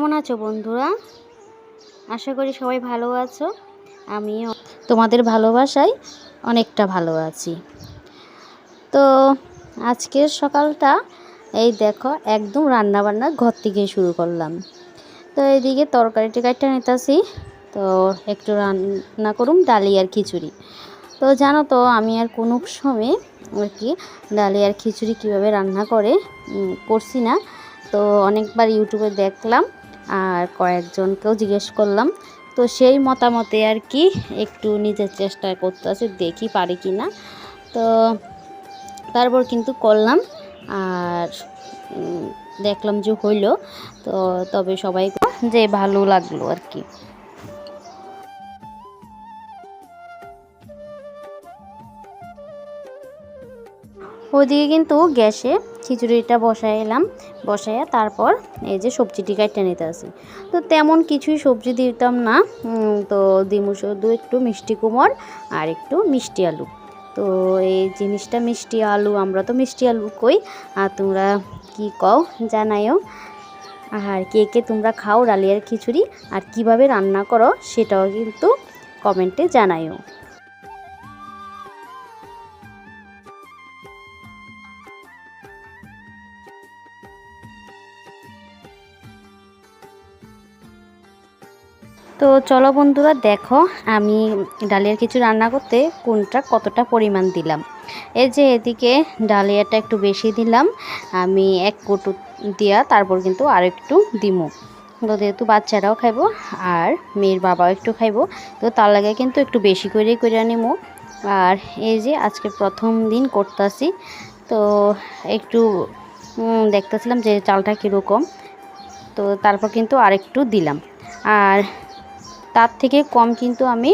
কেমন আছো বন্ধুরা? আশা করি সবাই ভালো আছো, আমিও। তোমাদের ভালোবাসায় অনেকটা ভালো আছি। তো আজকের সকালটা, এই দেখো, একদম রান্না বান্না ঘর থেকে শুরু করলাম। তো এইদিকে তরকারি টিকাইটা নিতেছি, তো একটু রান্না করুম, ডালি আর খিচুড়ি। তো জানো তো, আমি আর কোনো সময় আর কি ডালি আর খিচুড়ি কীভাবে রান্না করে করছি না। তো অনেকবার ইউটিউবে দেখলাম আর কয়েকজনকেও জিজ্ঞেস করলাম। তো সেই মতামতে আর কি একটু নিজের চেষ্টা করতে আছে, দেখি পারি কি না। তো তারপর কিন্তু করলাম আর দেখলাম যে হইল। তো তবে সবাই যে ভালো লাগল আর কি। ওদিকে কিন্তু গ্যাসে খিচুড়িটা বসাই এলাম, বসাইয়া তারপর এই যে সবজিটি কাটতে নিতে আসি। তো তেমন কিছুই সবজি দিতাম না তো দিমু শুধু একটু মিষ্টি কুমড় আর একটু মিষ্টি আলু। তো এই জিনিসটা মিষ্টি আলু, আমরা তো মিষ্টি আলু কই, আর তোমরা কি কও জানাইও। আর কে কে তোমরা খাও ডালিয়ার খিচুড়ি আর কীভাবে রান্না করো সেটাও কিন্তু কমেন্টে জানাইও। তো চলো বন্ধুরা, দেখো আমি ডালিয়ার কিছু রান্না করতে কোনটা কতটা পরিমাণ দিলাম। এই যে এদিকে ডালিয়াটা একটু বেশি দিলাম, আমি এক কটু দিয়া তারপর কিন্তু আর একটু দিমু। তো যেহেতু বাচ্চারাও খাইবো আর মেয়ের বাবাও একটু খাইবো, তো তার লাগে কিন্তু একটু বেশি করে করে নিমু। আর এই যে আজকে প্রথম দিন করতেছি, তো একটু দেখতেছিলাম যে চালটা কীরকম, তো তারপর কিন্তু আরেকটু দিলাম। আর তার থেকে কম কিন্তু আমি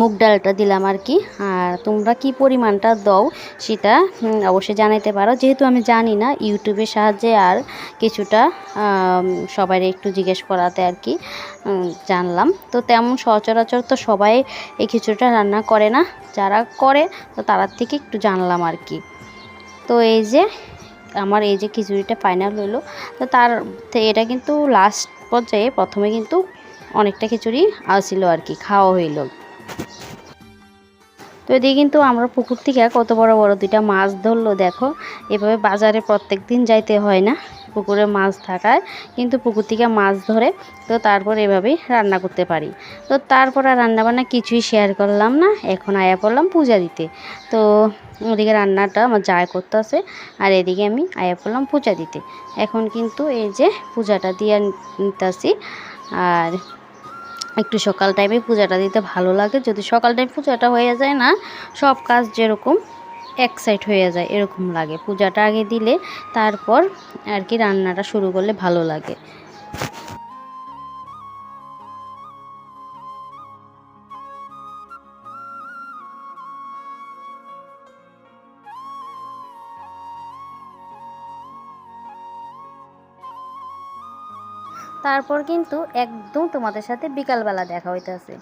মুগ ডালটা দিলাম আর কি। আর তোমরা কি পরিমাণটা দাও সেটা অবশ্যই জানাইতে পারো। যেহেতু আমি জানি না, ইউটিউবের সাহায্যে আর কিছুটা সবাই একটু জিজ্ঞেস করাতে আর কি জানলাম। তো তেমন সচরাচর তো সবাই এই খিচুড়িটা রান্না করে না। যারা করে, তো তারার থেকে একটু জানলাম আর কি। তো এই যে, আমার এই যে খিচুড়িটা ফাইনাল হলো, তো তার এটা কিন্তু লাস্ট পর্যায়ে প্রথমে কিন্তু অনেকটা খিচুড়ি আসছিল আর কি, খাওয়া হইল। তো এদিকে কিন্তু আমরা পুকুর থেকে কত বড় বড় দুইটা মাছ ধরলো, দেখো। এভাবে বাজারে প্রত্যেক দিন যাইতে হয় না, পুকুরে মাছ থাকায়। কিন্তু পুকুর থেকে মাছ ধরে তো তারপর এভাবেই রান্না করতে পারি। তো তারপর আর রান্নাবান্না কিছুই শেয়ার করলাম না, এখন আয়া পড়লাম পূজা দিতে। তো ওদিকে রান্নাটা আমার যায় করতেছে, আর এদিকে আমি আয়া পড়লাম পূজা দিতে। এখন কিন্তু এই যে পূজাটা দিয়ে নিতেছি, আর একটু সকাল টাইমে পূজাটা দিতে ভালো লাগে। যদি সকাল টাইম পূজাটা হয়ে যায় না, সব কাজ যেরকম এক সাইড হয়ে যায়, এরকম লাগে। পূজাটা আগে দিলে তারপর আর কি রান্নাটা শুরু করলে ভালো লাগে। তারপর কিন্তু একদম তোমাদের সাথে বিকালবেলা দেখা হইতাছে।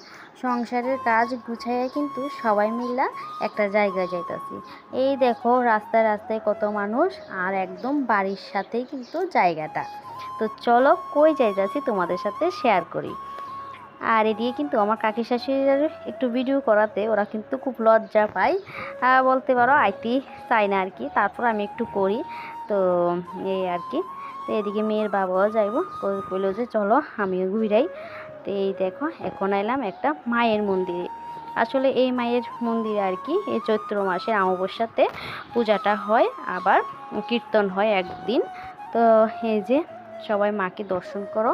সংসারের কাজ গুছাইয়া কিন্তু সবাই মিলা একটা জায়গায় যাইতাছি। এই দেখো রাস্তায় রাস্তায় কত মানুষ আর একদম বাড়ির সাথেই কিন্তু জায়গাটা। তো চলো কই যাইতাছি তোমাদের সাথে শেয়ার করি। আর এদিকে কিন্তু আমার কাকি শাশুড়ির একটু ভিডিও করাতে, ওরা কিন্তু খুব লজ্জা পায়। বলতে পারো, আইটি চাই না আর কি। তারপর আমি একটু করি। তো এই আর কি। তো এদিকে মেয়ের বাবাও যাইব। কইলো যে, চলো আমিও ঘুরাই। তো এই দেখো, এখন এলাম একটা মায়ের মন্দিরে। আসলে এই মায়ের মন্দিরে আর কি, এই চৈত্র মাসের অমাবস্যাতে পূজাটা হয়, আবার কীর্তন হয় একদিন। তো এই যে, সবাই মাকে দর্শন করো।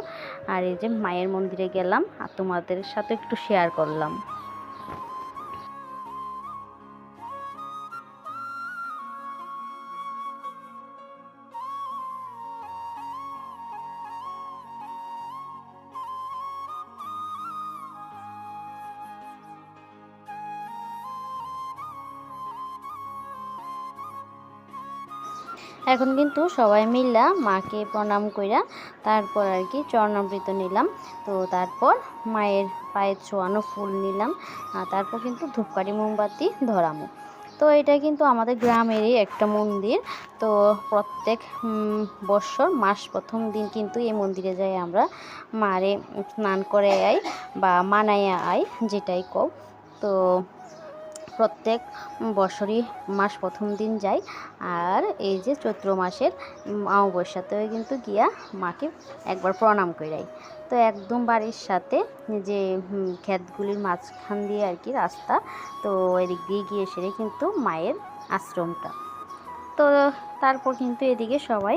আর এই যে, মায়ের মন্দিরে গেলাম, আর তোমাদের সাথে একটু শেয়ার করলাম। এখন কিন্তু সবাই মিললা মাকে প্রণাম কইরা তারপর আর কি চরণামৃত নিলাম। তো তারপর মায়ের পায়ের ছোঁয়ানো ফুল নিলাম, আর তারপর কিন্তু ধূপকাঠি মোমবাতি ধরামো। তো এটা কিন্তু আমাদের গ্রামেরই একটা মন্দির। তো প্রত্যেক বৎসর মাস প্রথম দিন কিন্তু এই মন্দিরে যাই আমরা। মারে স্নান করে আই বা মানাইয়া আই, যেটাই কও। তো প্রত্যেক বছরই মাস প্রথম দিন যাই আর এই যে চৈত্র মাসের অমাবস্যাতেও কিন্তু গিয়া মাকে একবার প্রণাম করাই তো একদম বাড়ির সাথে যে ক্ষেতগুলির মাঝখান দিয়ে আর কি রাস্তা, তো এদিক দিয়ে গিয়ে সেরে কিন্তু মায়ের আশ্রমটা। তো তারপর কিন্তু এদিকে সবাই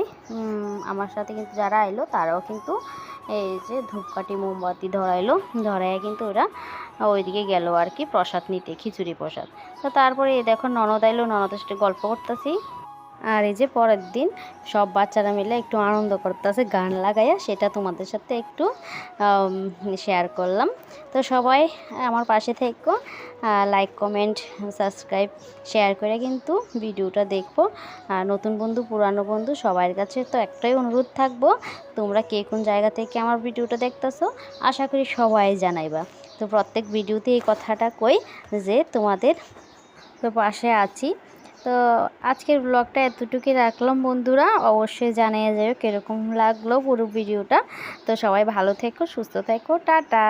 আমার সাথে কিন্তু যারা এলো তারাও কিন্তু এই যে ধূপকাঠি মোমবাতি ধরাইলো, ধরাইয়া কিন্তু ওরা ওইদিকে গেল আর কি প্রসাদ নিতে, খিচুড়ি প্রসাদ। তো তারপরে দেখো ননদ আইলো, ননদের সাথে গল্প করতেছি। আর এই যে পরের দিন সব বাচ্চারা মিলে একটু আনন্দ করতেছে, গান লাগাইয়া, সেটা তোমাদের সাথে একটু শেয়ার করলাম। তো সবাই আমার পাশে থেকো লাইক কমেন্ট সাবস্ক্রাইব শেয়ার করে কিন্তু ভিডিওটা দেখব। আর নতুন বন্ধু, পুরানো বন্ধু, সবার কাছে তো একটাই অনুরোধ থাকব, তোমরা কে কোন জায়গা থেকে আমার ভিডিওটা দেখতেছো, আশা করি সবাই জানাইবা। তো প্রত্যেক ভিডিওতে এই কথাটা কই যে তোমাদের তো পাশে আছি। তো আজকের ব্লগটা এতটুকুই রাখলাম বন্ধুরা। অবশ্যই জানিয়ে যাবে কীরকম লাগল পুরো ভিডিওটা। তো সবাই ভালো থেকো, সুস্থ থেকো, টাটা।